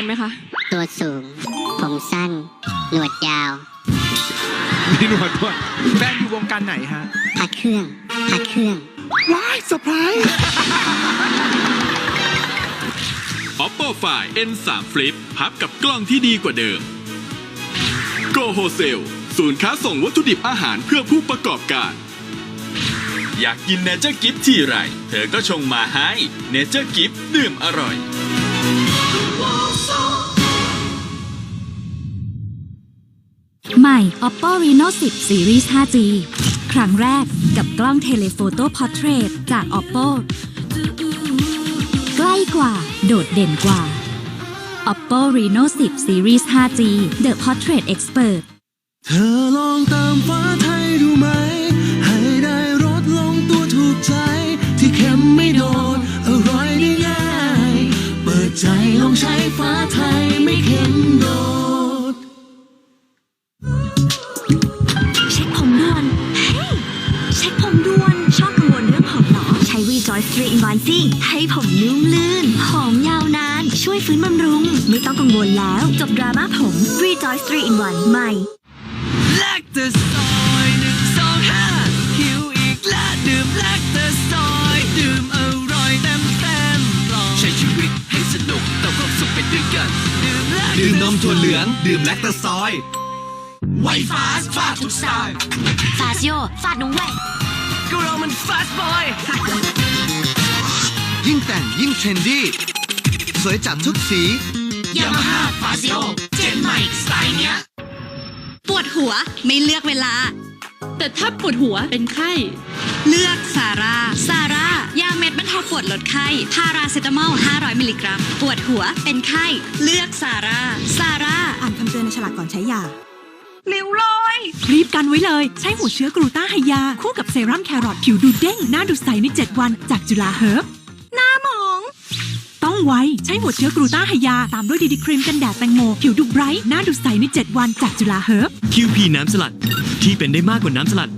นไหมคะ ตัวสูง ผมสั้น หนวดยาว มีหนวดด้วยแฟนอยู่วงการไหนฮะพักเครื่อง พักเครื่อง ว้ายเซอร์ไพรส์ Oppo Find N3 Flip พับกับกล้องที่ดีกว่าเดิม Go Wholesale ศูนย์ค้าส่งวัตถุดิบอาหารเพื่อผู้ประกอบการ อยากกินเนเจอร์กิฟที่ไร เธอก็ชงมาให้เนเจอร์กิฟดื่มอร่อย ม่ Oppo Reno 10 Series 5G ครั้งแรกกับกล้องเทเลโฟโต้พอร์เทรตจาก Oppo ใกล้กว่า โดดเด่นกว่า Oppo Reno 10 Series 5G The Portrait Expert เธอลองติมฟ้าไทยดูไหม ให้ได้รสลงตัวถูกใจ ที่เค็มไม่โดดอร่อยได้ง่าย เปิดใจลองใช้ฟ้าไทยไม่เค็มโดด Rejoice 3 in 1สิให้ผมนุ่มลื่น หอมยาวนาน ช่วยฟื้นบำรุง ไม่ต้องกังวลแล้ว จบดราม่าผม Rejoice 3 in 1 ใหม่แลคเตอร์ซอยหนึ่งสองห้าหิวอีกแล้วดื่มแลคเตอร์ซอยดื่มอร่อยเต็มเต็มปลอดใช้ชีวิตให้สนุกแต่ความสุขไปด้วยกัน ดื่มแลคดื่มนมถั่วเหลือง ดื่มแลคเตอร์ซอยไวฟาสฟาดทุกสายฟาสโยฟาดน้องแหวกก็เรามันฟาสบอย ยิ่งแต่งยิ่งเทรนดี้ สวยจัดทุกสี ยามาฮ่าฟาซิโอเจนใหม่สไตล์เนี้ย ปวดหัวไม่เลือกเวลา แต่ถ้าปวดหัวเป็นไข้ เลือกซาร่าซาร่ายาเม็ดบรรเทาปวดลดไข้พาราเซตามอล 500 มิลลิกรัม ปวดหัวเป็นไข้ เลือกซาร่าซาร่าอ่านคำเตือนในฉลากก่อนใช้ยาริ้วรอยรีบกันไว้เลย ใช้หัวเชื้อกรูต้าไฮยา คู่กับเซรั่มแครอทผิวดูเด้ง หน้าดูใสใน 7 วันจากจุฬาเฮิร์บหน้าหมองต้ องไวใช้หัวเชื้อกรูต้าไฮยา ตามด้วยดีดีครีมกันแดดแตงโม ผิวดูไบรท์หน้าดูใสใน 7 วันจากจุฬาเฮิร์บคิวพีน้ำสลัด ที่เป็นได้มากกว่าน้ำสลัด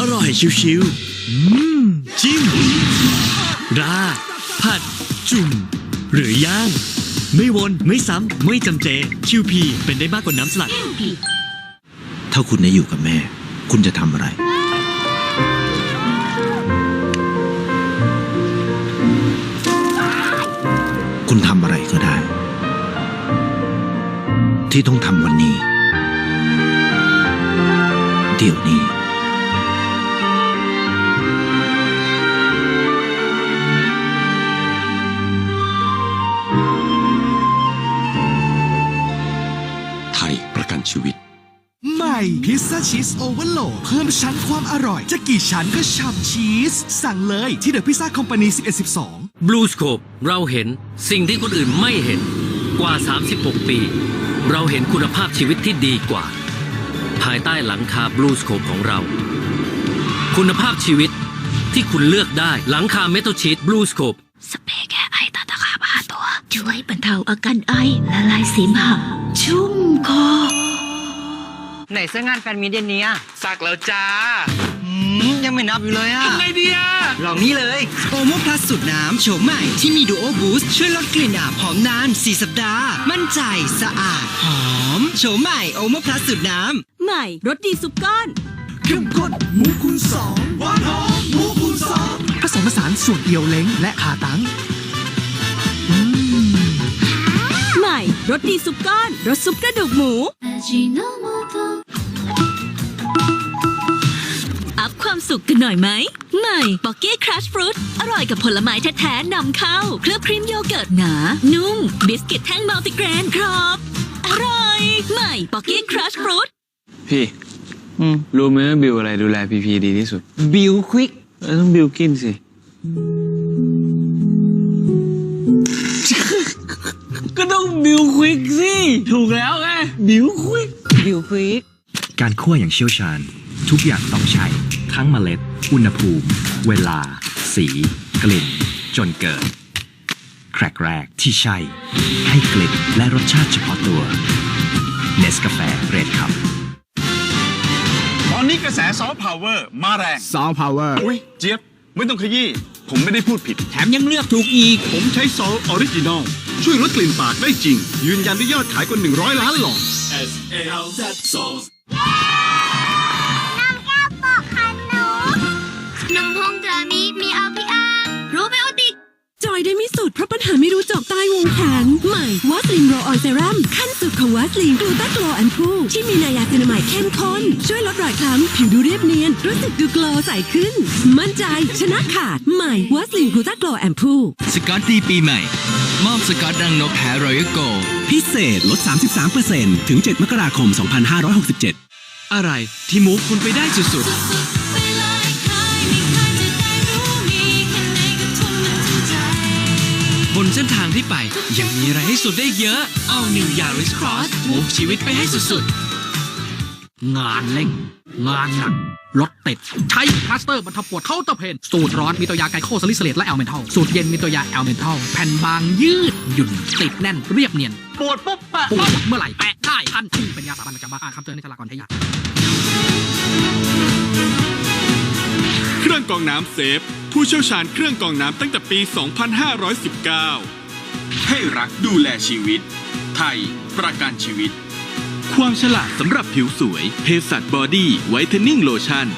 อร่อยชิวๆอืมจิ้มราดผัด จุ่ม หรือย่างไม่วนไม่ซ้ำ ไม่จำเจคิวพีเป็นได้มากกว่าน้ำสลัด ถ้าคุณได้อยู่กับแม่ คุณจะทำอะไร คุณทำอะไรก็ได้ ที่ต้องทำวันนี้ เดี๋ยวนี้ ไทยประกันชีวิต ใหม่พิซซ่าชีสโอเวอร์โหลดเพิ่มชั้นความอร่อย จะกี่ชั้นก็ฉ่ำชีส สั่งเลยที่เดอะพิซซ่าคอมพานี1112 บลูสโคปเราเห็นสิ่งที่คนอื่นไม่เห็นกว่า 36 ปี เราเห็นคุณภาพชีวิตที่ดีกว่า ภายใต้หลังคาบลูสโคปของเรา คุณภาพชีวิตที่คุณเลือกได้หลังคาเมทัลชีตบลูสโคปสเปรย์แก้ไอตาตะขาบาตัว ช่วยบรรเทาอาการไอละลายเสมหะชุ่มคอไหนเสื้องานแฟนมีเดือนนี้สักแล้วจ้า ยังไม่นับอยู่เลยอะทำไงดีอะลองนี้เลยโอโมพลัสสูตรน้ำโฉมใหม่ที่มีดูโอบูสต์ช่วยลดกลิ่นอับหอมนาน 4 สัปดาห์ มั่นใจสะอาด หอมโฉมใหม่โอโมพลัสสูตรน้ำใหม่รสดีซุปก้อนเข้มข้นหมูคูณสองหวานหอมหมูคูณสองผสมผสานส่วนเอียวเล้งและขาตังใหม่รสดีซุปก้อนรสซุปกระดูกหมู ความสุขกันหน่อยไหมใหม่ป๊อกเก้ครัชฟรุตอร่อยกับผลไม้แท้ๆนำเข้า เคลือบครีมโยเกิร์ตหนา นุ่ม บิสกิตแท่งมัลติเกรนกรอบ อร่อย ใหม่ป๊อกเก้ครัชฟรุตพี่รู้ไหมว่าบิวอะไรดูแลพีพีดีที่สุด บิวควิกเออต้องบิวกินสิ ก็ต้องบิวควิกสิ ถูกแล้วไง บิวควิกบิวควิกการคั่วอย่างเชี่ยวชาญ ทุกอย่างต้องใช้ ทั้งเมล็ด อุณหภูมิ เวลา สี กลิ่น จนเกิด แครกแรกที่ใช่ ให้กลิ่นและรสชาติเฉพาะตัวเนสกาแฟเรดครับตอนนี้กระแสซอฟต์พาวเวอร์มาแรงซาวพาวเวอร์ อุ้ยเจี๊ยบ ไม่ต้องขยี้ ผมไม่ได้พูดผิด แถมยังเลือกถูกอีก ผมใช้โซลออริจินอล ช่วยลดกลิ่นปากได้จริง ยืนยันด้วยยอดขายกว่า 100 ล้านหลอดน อยได้ไม่สุดเพราะปัญหาไม่รู้จบใต้วงแขนใหม่วัสลินโรออนเซรั่มขั้นสุดของวัสลินกลูตาโกลแอนพูที่มีไนายาเซนามายเข้มข้น ช่วยลดรอยคล้ำผิวดูเรียบเนียน รู้สึกดูโกลใสขึ้น มั่นใจชนะขาดใหม่วัสลินกลูตาโกลแอนพูสกอตดีปีใหม่ มอบสกอตรังนกแท้รอยัลโกพิเศษลด 33%ถึง 7 มกราคม 2567 อะไรที่มูฟคุณไปได้สุดๆ ส้นทางที่ไป ยังมีอะไรให้สุดได้เยอะเอานิวยาริสครอสมูฟชีวิตไปให้สุดๆ งานเร่ง งานหนักรถติด ใช้พลาสเตอร์บรรเทาปวดเข้าน์เตอร์เพน สูตรร้อนมีตัวยาไกลโคซาลิสเลตและแอลเมนทอลสูตรเย็นมีตัวยาแอลเมนทอลแผ่นบางยืด หยุ่น ติดแน่นเรียบเนียน ปวดปุ๊บปะปวดเมื่อไหร่แปะได้ทันทีเป็นยาสามัญประจำบ้านอ่านคำเตือนในฉลากก่อนใช้ยาเครื่องกรองน้ำเซฟ ผู้เชี่ยวชาญเครื่องกรองน้ำตั้งแต่ปี 2519 ให้รักดูแลชีวิต ไทยประกันชีวิต ความฉลาดสำหรับผิวสวยเพสัตบอดี้ไวท์เทนนิ่งโลชั่น